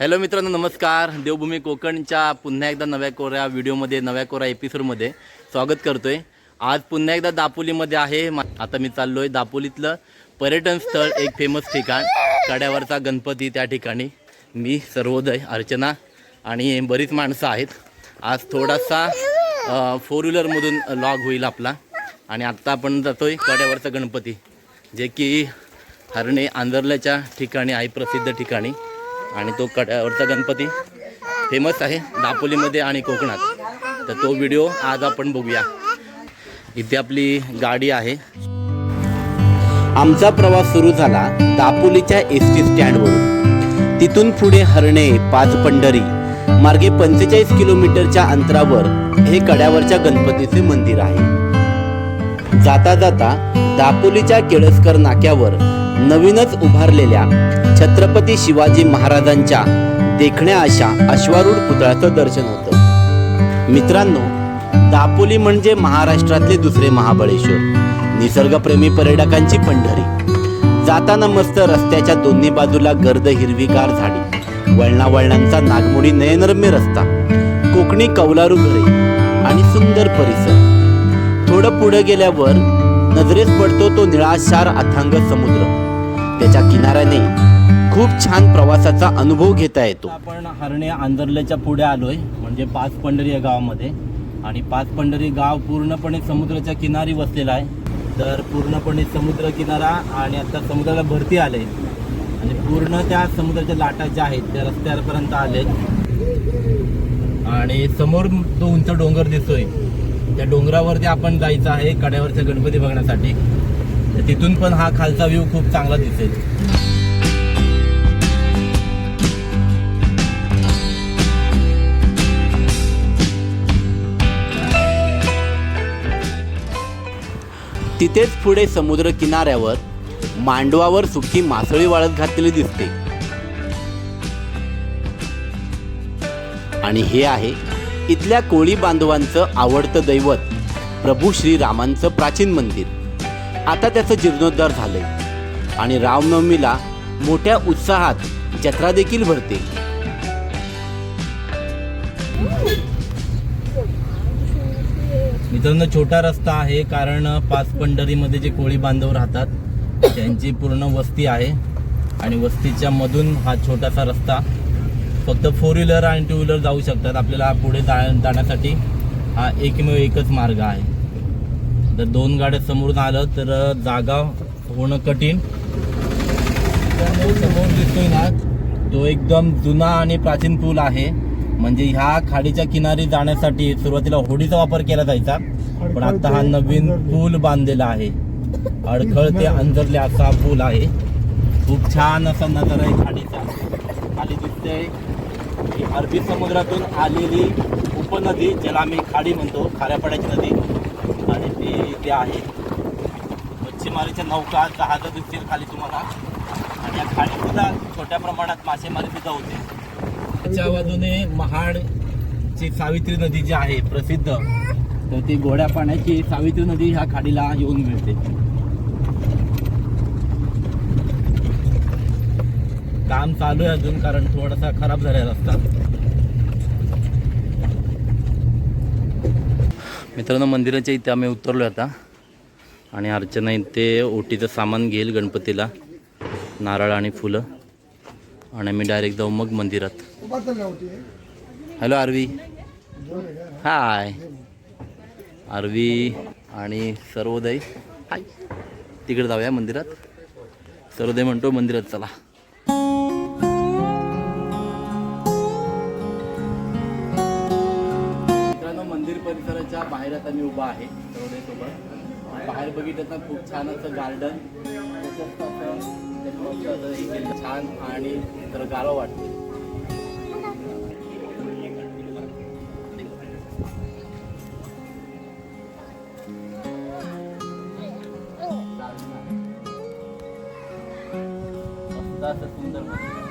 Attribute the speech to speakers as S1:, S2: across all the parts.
S1: Hello मित्रांनो नमस्कार. देवभूमी कोकणच्या पुन्हा एकदा नव्या कोऱ्या व्हिडिओमध्ये नव्या कोरा एपिसोडमध्ये स्वागत करतो आहे आज पुन्हा एकदा दापोलीमध्ये आहे. मा- आता मी चाललो आहे दापोलीतलं पर्यटन स्थळ एक फेमस ठिकाण कड्यावरचा गणपती त्या ठिकाणी. मी सर्वोदय अर्चना आणि बरीच माणसं आहेत. आज थोडासा फोर व्हीलरमधून लॉग होईल आपला. आणि आत्ता आपण जातोय कड्यावरचा गणपती जे की हरणे आंदरल्याच्या ठिकाणी आहे प्रसिद्ध ठिकाणी. आणि तो कड्यावरचा गणपती फेमस आहे दापोलीमध्ये आणि कोकणात. तर तो व्हिडिओ आज आपण बघूया. इथे आपली गाडी आहे.
S2: आमचा प्रवास सुरू झाला दापोलीच्या एस टी स्टँडवरून. तिथून पुढे हरणे पाच पंढरी मार्गे पंचेचाळीस किलोमीटरच्या अंतरावर हे कड्यावरच्या गणपतीचे मंदिर आहे. जाता जाता दापोलीच्या केळसकर नाक्यावर नवीनच उभारलेल्या छत्रपती शिवाजी महाराजांच्या देखण्या अशा अश्वारूढ पुतळ्याचं दर्शन होतं. मित्रांनो दापोली म्हणजे महाराष्ट्रातले दुसरे महाबळेश्वर. निसर्गप्रेमी पर्यटकांची पंढरी. जाताना मस्त रस्त्याच्या दोन्ही बाजूला गर्द हिरवीगार झाडी. वळणा वळणांचा नागमोडी नयनरम्य रस्ता. कोकणी कौलारू घरे आणि सुंदर परिसर. थोडं पुढे गेल्यावर नजरेस पडतो तो निळाशार अथांग समुद्र. त्याच्या किनाऱ्याने खूप छान प्रवासाचा अनुभव घेता येतो.
S1: आपण हरणे आंदरल्याच्या पुढे आलोय म्हणजे पाच पंढरी या गावामध्ये. आणि पाच पंढरी गाव पूर्णपणे समुद्राच्या किनारी वसलेला आहे. तर पूर्णपणे समुद्र किनारा आणि आता समुद्राला भरती आले आणि पूर्ण त्या समुद्राच्या लाटा ज्या आहेत त्या रस्त्यापर्यंत आले आणि समोर तो उंच डोंगर दिसतोय. त्या डोंगरावरती आपण जायचं आहे कड्यावरच्या गणपती बघण्यासाठी. तर तिथून पण हा खालचा व्ह्यू खूप चांगला दिसेल.
S2: तिथेच पुढे समुद्र किनाऱ्यावर मांडवावर सुकी मासळी वाळत घातलेली दिसते. आणि हे आहे इथल्या कोळी बांधवांचं आवडतं दैवत प्रभू श्रीरामांचं प्राचीन मंदिर. आता त्याचं जीर्णोद्धार झालंय. आणि रामनवमीला मोठ्या उत्साहात जत्रा देखील भरते.
S1: मित्रांनो छोटा रस्ता आहे कारण पाच पंढरीमध्ये जे कोळी बांधव राहतात त्यांची पूर्ण वस्ती आहे. आणि वस्तीच्या मधून हा छोटासा रस्ता फक्त फोर व्हीलर आणि टू व्हीलर जाऊ शकतात. आपल्याला पुढे जा जाण्यासाठी हा एकमेव एकच मार्ग आहे. जर दोन गाड्या समोरून आलं तर जागा होणं कठीण. समोर दिसतोय ना तो एकदम जुना आणि प्राचीन पूल आहे. म्हणजे ह्या खाडीच्या किनारी जाण्यासाठी सुरुवातीला होडीचा वापर केला जायचा पण आता हा नवीन पूल बांधलेला आहे. अडखळ ते अंजरले असा हा पूल आहे. खूप छान असा नजारा आहे खाडीचा. खाली दिसते ही अरबी समुद्रातून आलेली उपनदी ज्याला आम्ही खाडी म्हणतो खाऱ्यापाड्याची नदी. गर्दी आहे मच्छीमारीच्या नौका जहाज दिसतील खाली तुम्हाला. आणि या खाली सुद्धा छोट्या प्रमाणात मासेमारी सुद्धा होते. त्याच्या बाजूने महाडची सावित्री नदी जी आहे प्रसिद्ध तर ती गोड्या पाण्याची सावित्री नदी ह्या खाडीला येऊन मिळते. काम चालू आहे अजून कारण थोडासा खराब झालेला रस्ता. मित्रांनो मंदिराच्या इथे आम्ही उतरलो आता. आणि अर्चना इथे ओटीचं सामान घेईल गणपतीला. नारळ आणि फुलं. आणि आम्ही डायरेक्ट जाऊ मग मंदिरात. हॅलो आरवी हाय आरवी आणि सर्वोदय. हाय तिकडे जाऊया मंदिरात. सर्वोदय म्हणतो मंदिरात चला. आता मी उभा आहे सर्वोदय सोबत बाहेर बघितलं तर खूप छान असं गार्डन छान आणि तर गारवा वाटते सुंदर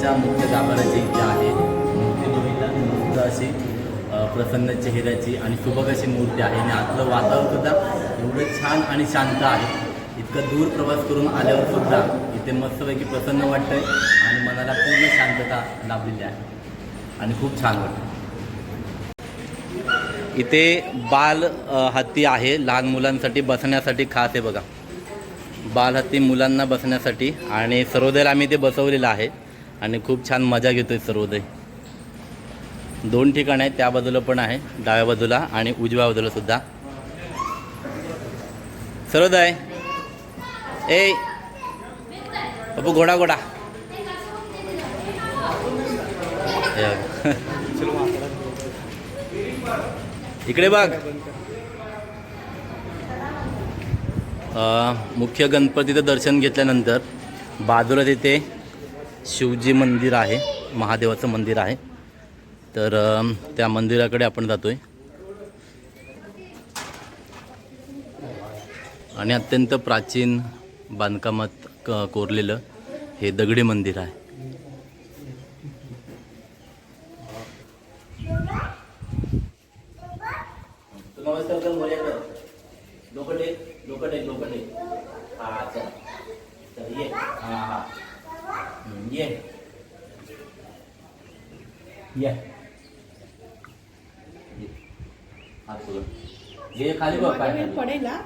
S1: त्यांच्या मुख्य गाभाऱ्याची इच्छा आहे मूर्ती बघितला मस्त अशी प्रसन्न चेहऱ्याची आणि सुबक अशी मूर्ती आहे. आणि आतलं वातावरण सुद्धा एवढं छान आणि शांत आहे. इतकं दूर प्रवास करून आल्यावर सुद्धा इथे मस्तपैकी प्रसन्न वाटतंय आणि मनाला पूर्ण शांतता लाभलेली आहे. आणि खूप छान वाटतं इथे बाल हत्ती आहे लहान मुलांसाठी बसण्यासाठी खास आहे बघा. बाल हत्ती मुलांना बसण्यासाठी आणि सर्वोदयाला आम्ही ते बसवलेलं आहे. आणि खूप छान मजा घेतो आहे सर्वोदय दोन ठिकाण आहेत त्या बाजूला पण आहे डाव्या बाजूला आणि उजव्या बाजूला सुद्धा. सर्वोदय ए. बाबू घोडा घोडा. इकडे बघ. मुख्य गणपतीचं दर्शन घेतल्यानंतर बाजूला तिथे शिवजी मंदिर आहे महादेवाचं मंदिर आहे. तर त्या मंदिराकडे आपण जातोय. आणि अत्यंत प्राचीन बांधकामात क कोरलेलं हे दगडी मंदिर आहे. नमस्कार कर मोर्या कर डोकं टेक डोकं टेक डोकं टेक हा चल चल ये हा हा हम्म, ये ये ये. हात पुढं. ये खाली बघ पाय खाली.
S3: पडेल हा?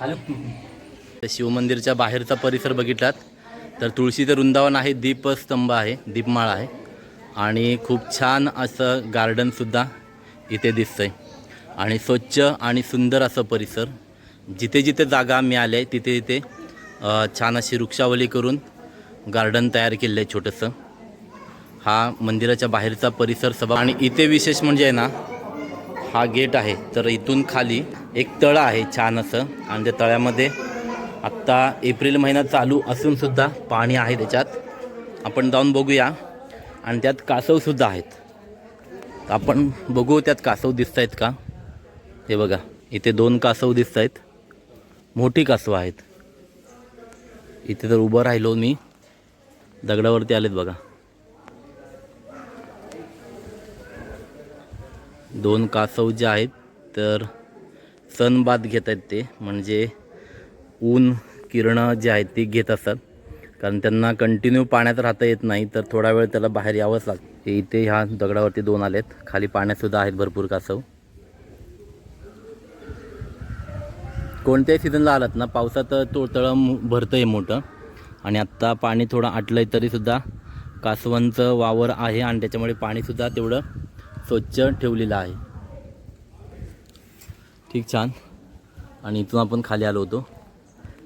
S1: खाली शिवमंदिरच्या बाहेरचा परिसर बघितलात तर तुळशीचं वृंदावन आहे दीपस्तंभ आहे दीपमाळ आहे आणि खूप छान असं गार्डनसुद्धा इथे दिसतंय आणि स्वच्छ आणि सुंदर असं परिसर जिथे जिथे जागा मिळाल्या आहे तिथे तिथे छान अशी वृक्षावली करून गार्डन तयार केलं आहे छोटंसं हा मंदिराच्या बाहेरचा परिसर सभा आणि इथे विशेष म्हणजे आहे ना हा गेट आहे. तर इथून खाली एक तळं आहे छान असं. आणि त्या तळ्यामध्ये आत्ता एप्रिल महिना चालू असून सुद्धा पाणी आहे त्याच्यात. आपण जाऊन बघूया. आणि त्यात कासवसुद्धा आहेत. आपण बघू त्यात कासव दिसत आहेत का? हे बघा इथे दोन कासव दिसत आहेत मोठी कासव आहेत. इथे तर उभं राहिलो मी. दगडावरती आलेत बघा. दोन कासव जे आहेत तर सनबाद घेत आहेत ते. म्हणजे ऊन किरणं जे आहेत ते घेत असतात. कारण त्यांना कंटिन्यू पाण्यात राहता येत नाही तर थोडा वेळ त्याला बाहेर यावंच लागतं इथे ह्या दगडावरती दोन आलेत. खाली पाण्यातसुद्धा आहेत भरपूर कासव. कोणत्याही सीझनला आलात ना पावसात तो तळं भरतं आहे मोठं. आणि आत्ता पाणी थोडं आटलं आहे तरीसुद्धा कासवांचं वावर आहे आणि त्याच्यामुळे पाणीसुद्धा तेवढं स्वच्छ ठेवलेलं आहे. ठीक छान. आणि इथून आपण खाली आलो होतो.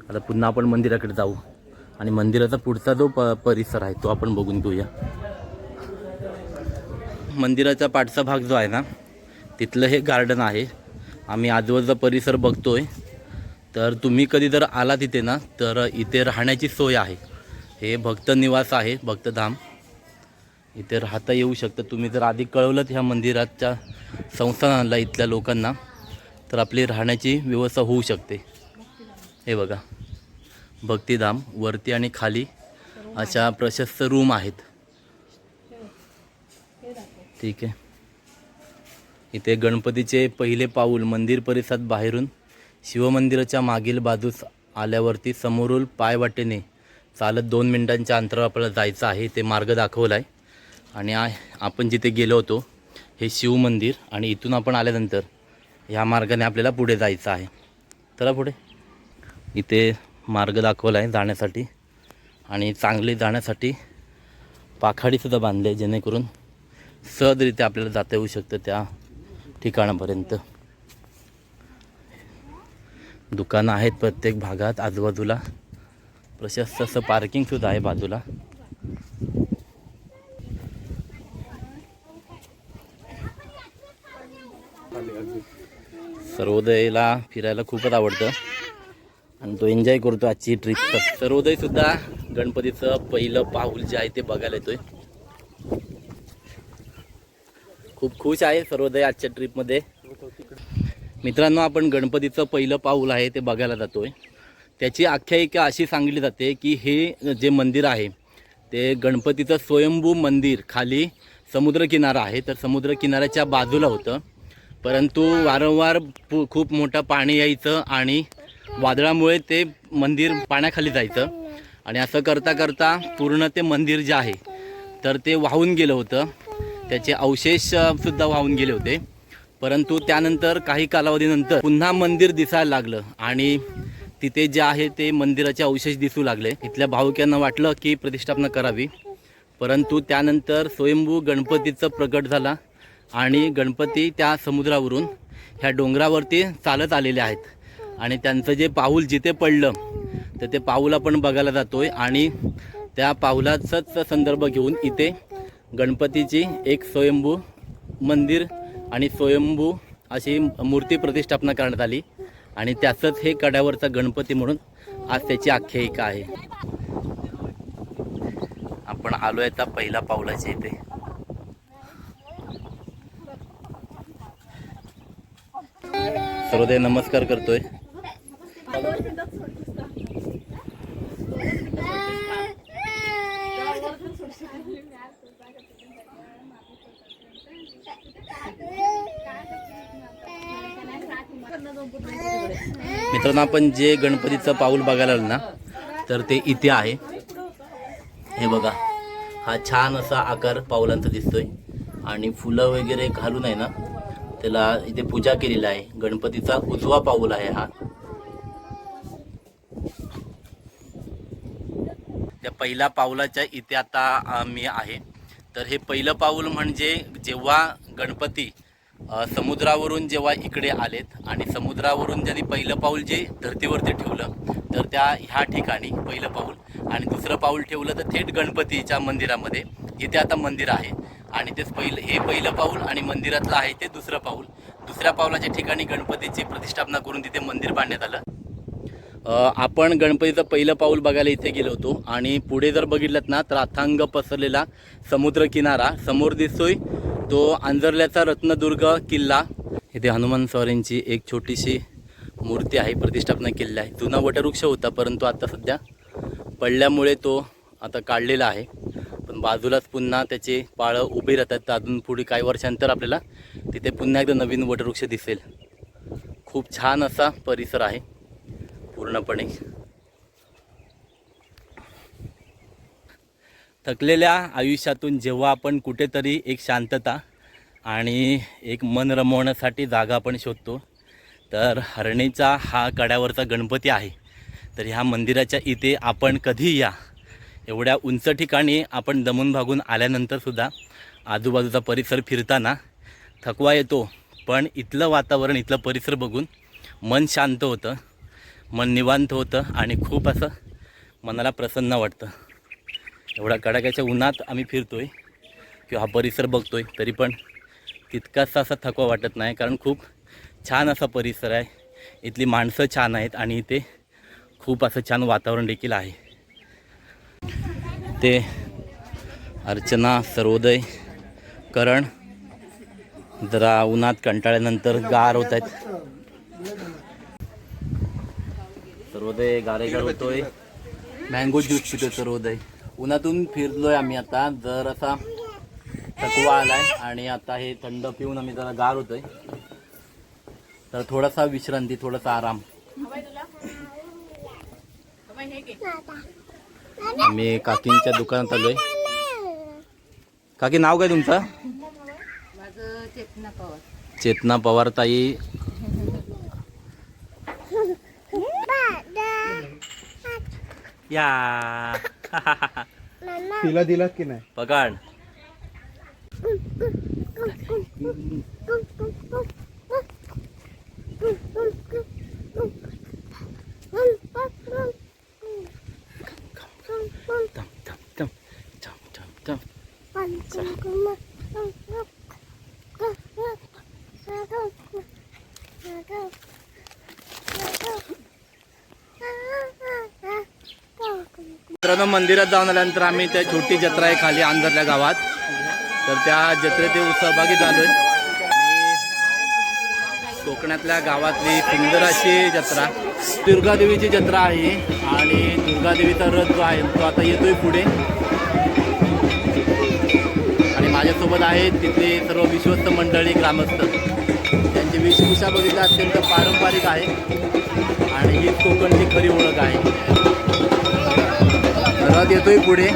S1: आता पुन्हा आपण मंदिराकडे जाऊ. आणि मंदिराचा पुढचा जो प परिसर आहे तो आपण बघून घेऊया. मंदिराचा पाठचा भाग जो आहे ना तिथलं हे गार्डन आहे. आम्ही आजूबाजूचा परिसर बघतोय. तर तुम्ही कधी जर आला तिथे ना तर इथे राहण्याची सोय आहे. हे भक्त निवास आहे भक्तधाम इथे राहता येऊ शकतं. तुम्ही जर आधी कळवलं ह्या मंदिराच्या संस्थानाला इथल्या लोकांना तर आपली राहण्याची व्यवस्था होऊ शकते. हे बघा. भक्तिधाम वरती आणि खाली अशा प्रशस्त रूम आहेत. ठीक आहे. इथे गणपतीचे पहिले पाऊल मंदिर परिसरात बाहेरून शिवमंदिराच्या मागील बाजूस आल्यावरती समोरून पायवाटेने चालत दोन मिनिटांच्या अंतरावर आपल्याला जायचं आहे. ते मार्ग दाखवला आहे आणि आ आपण जिथे गेलो होतो हे शिवमंदिर आणि इथून आपण आल्यानंतर ह्या मार्गाने आपल्याला पुढे जायचं आहे. चला पुढे. इथे मार्ग दाखवला आहे जाण्यासाठी आणि चांगले जाण्यासाठी पाखाडीसुद्धा बांधले आहे जेणेकरून सहजरित्या आपल्याला जाता येऊ शकतं त्या ठिकाणापर्यंत. दुकानं आहेत प्रत्येक भागात आजूबाजूला. प्रशस्त असं पार्किंगसुद्धा आहे बाजूला. सर्वोदयला फिरायला खूपच आवडतं. आणि तो एन्जॉय करतो आजची ट्रिप तर सर्वोदयसुद्धा गणपतीचं पहिलं पाऊल जे आहे ते बघायला येतोय. खूप खुश आहे सर्वोदय आजच्या ट्रिपमध्ये मित्रांनो आपण गणपतीचं पहिलं पाऊल आहे ते बघायला जातोय. त्याची आख्यायिका अशी सांगितली जाते की हे जे मंदिर आहे ते गणपतीचं स्वयंभू मंदिर खाली समुद्रकिनारा आहे. तर समुद्रकिनाऱ्याच्या बाजूला होतं. परंतु वारंवार खूप मोठं पाणी यायचं आणि वादळामुळे ते मंदिर पाण्याखाली जायचं. आणि असं करता करता पूर्ण ते मंदिर जे आहे तर ते वाहून गेलं होतं. त्याचे अवशेष अ, सुद्धा वाहून गेले होते. परंतु त्यानंतर काही कालावधीनंतर पुन्हा मंदिर दिसायला लागलं आणि तिथे जे आहे ते मंदिराचे अवशेष दिसू लागले. इथल्या भाविकांना वाटलं की प्रतिष्ठापना करावी. परंतु त्यानंतर स्वयंभू गणपतीचं प्रकट झाला. आणि गणपती त्या समुद्रावरून ह्या डोंगरावरती चालत आलेले आहेत. आणि त्यांचं जे पाऊल जिथे पडलं तर ते पाऊल आपण बघायला जातोय. आणि त्या पाऊलाचाच संदर्भ घेऊन इथे गणपतीची एक स्वयंभू मंदिर आणि स्वयंभू अशी मूर्ती प्रतिष्ठापना करण्यात आली. आणि त्याचंच हे कड्यावरचा गणपती म्हणून आज त्याची आख्यायिका आहे. आपण आलो आहे त्या पहिला पावलाच्या इथे. सर्वदय नमस्कार करतोय. मित्रांनो आपण जे गणपतीचं पाऊल बघायला आलं ना तर ते इथे आहे. हे बघा हा छान असा आकार पाऊलांचा दिसतोय. आणि फुलं वगैरे घालून आहे ना त्याला इथे पूजा केलेली आहे. गणपतीचा उजवा पाऊल आहे हा. त्या पहिल्या पाऊलाच्या इथे आता मी आहे. तर हे पहिलं पाऊल म्हणजे जेव्हा गणपती समुद्रावरून जेव्हा इकडे आलेत आणि समुद्रावरून ज्यांनी पहिलं पाऊल जे धर्तीवरती ठेवलं तर त्या ह्या ठिकाणी पहिलं पाऊल. आणि दुसरं पाऊल ठेवलं तर थेट गणपतीच्या मंदिरामध्ये. जिथे आता मंदिर आहे. आणि तेच पहिलं हे पहिलं पाऊल आणि मंदिरातलं आहे ते दुसरं पाऊल. दुसऱ्या पाऊलाच्या ठिकाणी गणपतीची प्रतिष्ठापना करून तिथे मंदिर बांधण्यात आलं. आपण गणपतीचं पहिलं पाऊल बघायला इथे गेलो होतो आणि पुढे जर बघितलं ना तर अथांग पसरलेला समुद्रकिनारा. समोर दिसतोय तो आंजरल्याचा रत्नदुर्ग किल्ला. इथे हनुमान स्वारींची एक छोटीशी मूर्ती आहे प्रतिष्ठापना केलेली आहे. जुना वटवृक्ष होता परंतु आता सध्या पडल्यामुळे तो आता काढलेला आहे. पण बाजूलाच पुन्हा त्याचे पाळं उभे राहतात. तर अजून पुढे काही वर्षांतर आपल्याला तिथे पुन्हा एकदा नवीन वटवृक्ष दिसेल. खूप छान असा परिसर आहे पूर्णपणे. थकलेल्या आयुष्यातून जेव्हा आपण कुठेतरी एक शांतता आणि एक मन रमवण्यासाठी जागा आपण शोधतो तर हरणीचा हा कड्यावरचा गणपती आहे. तर ह्या मंदिराच्या इथे आपण कधी या? एवढ्या उंच ठिकाणी आपण दमून भागून आल्यानंतरसुद्धा आजूबाजूचा परिसर फिरताना थकवा येतो. पण इथलं वातावरण इथलं परिसर बघून मन शांत होतं. मन निवांत होतं आणि खूप असं मनाला प्रसन्न वाटतं. एवढ्या कडाक्याच्या उन्हात आम्ही फिरतो आहे किंवा हा परिसर आहे तरी पण तितकासा असा थकवा वाटत नाही कारण खूप छान असा परिसर आहे. इथली माणसं छान आहेत आणि इथे खूप असं छान वातावरण देखील आहे. ते अर्चना सर्वोदय करण जरा उन्हात कंटाळ्यानंतर गार होत आहेत. सर्वोदय गारेगार होतोय. मँगो ज्यूस पितो सर्वोदय. उन्हातून फिरलोय आम्ही आता. जर असा थकवा आलाय आणि आता हे थंड पिऊन आम्ही जरा गार होतोय. तर थोडासा विश्रांती थोडासा आराम. आम्ही काकींच्या दुकानात आलोय. काकी नाव काय तुमचं?
S3: माझं चेतना पवार.
S1: चेतना पवार ताई या.
S4: तिला दिला की नाही?
S1: पकड. मित्रांनो मंदिरात जाऊन आल्यानंतर आम्ही त्या छोटी जत्रा आहे खाली आंधरल्या गावात. तर त्या जत्रेत सहभागी झालोय. आणि कोकणातल्या गावातली सुंदर अशी जत्रा दुर्गादेवीची जत्रा आहे. आणि दुर्गादेवीचा रथ जो आहे तो आता येतोय पुढे. आणि माझ्यासोबत आहेत तिथले सर्व विश्वस्त मंडळी ग्रामस्थ. त्यांची वेशभूषा बघितलं अत्यंत पारंपरिक आहे. आणि हीच कोकणची खरी ओळख आहे. रथ येतोय पुढे.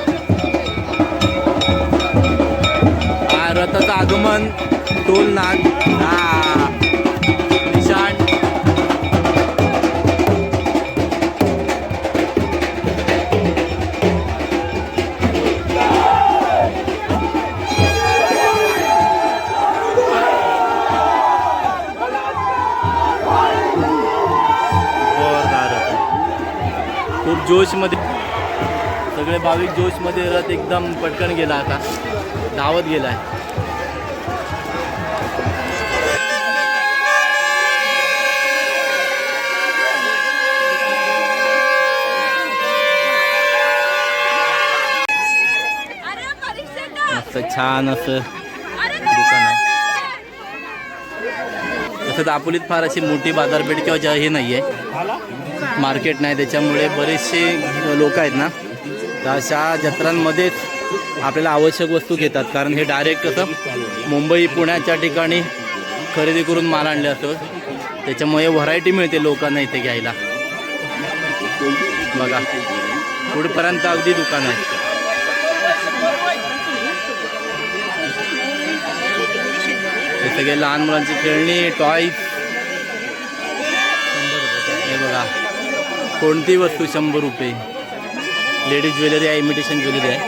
S1: हा रथाचं आगमन टोल नाग हा. भाविक जोशमध्ये रथ एकदम पटकन गेला आता. धावत गेलाय. मस्त छान असं दुकान आहे. तसं दापोलीत फार अशी मोठी बाजारपेठ किंवा ज्या हे नाही आहे मार्केट नाही त्याच्यामुळे बरेचसे लोक आहेत ना तर अशा जत्रांमध्येच आपल्याला आवश्यक वस्तू घेतात. कारण हे डायरेक्ट कसं मुंबई पुण्याच्या ठिकाणी खरेदी करून माल आणले असतो. त्याच्यामुळे व्हरायटी मिळते लोकांना इथे घ्यायला. बघा पुढपर्यंत अगदी दुकान आहे. हे सगळे लहान मुलांची खेळणी टॉईज हे बघा कोणती वस्तू शंभर रुपये? लेडीज ज्वेलरी आहे इमिटेशन ज्वेलरी आहे.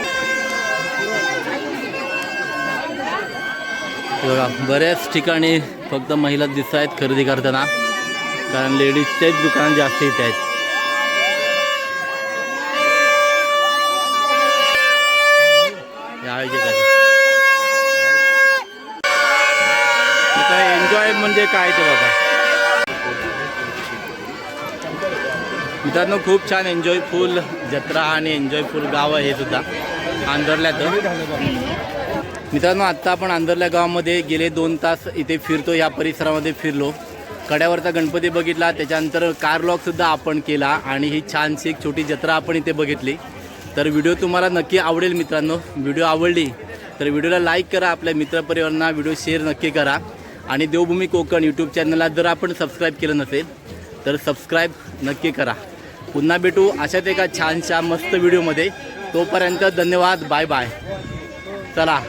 S1: बघा बऱ्याच ठिकाणी फक्त महिला दिसत आहेत खरेदी करताना. कारण लेडीजचेच दुकान जास्त इथे आहेत. काय एन्जॉय म्हणजे काय ते बघा. मित्रांनो खूप छान एन्जॉयफुल जत्रा आणि एन्जॉयफुल गाव आहे हे सुद्धा आंधरल्याचं मित्रांनो आत्ता आपण आंधरल्या गावामध्ये गेले दोन तास इथे फिरतो या परिसरामध्ये फिरलो. कड्यावरचा गणपती बघितला त्याच्यानंतर कार लॉकसुद्धा आपण केला आणि ही छानशी एक छोटी जत्रा आपण इथे बघितली. तर व्हिडिओ तुम्हाला नक्की आवडेल मित्रांनो. व्हिडिओ आवडली तर व्हिडिओला लाईक करा आपल्या मित्रपरिवारांना व्हिडिओ शेअर नक्की करा. आणि देवभूमी कोकण यूट्यूब चॅनलला जर आपण सबस्क्राईब केलं नसेल तर सबस्क्राईब नक्की करा. पुन्हा भेटू अशाच एका छानशा मस्त व्हिडिओमध्ये. तोपर्यंत धन्यवाद बाय बाय. चला.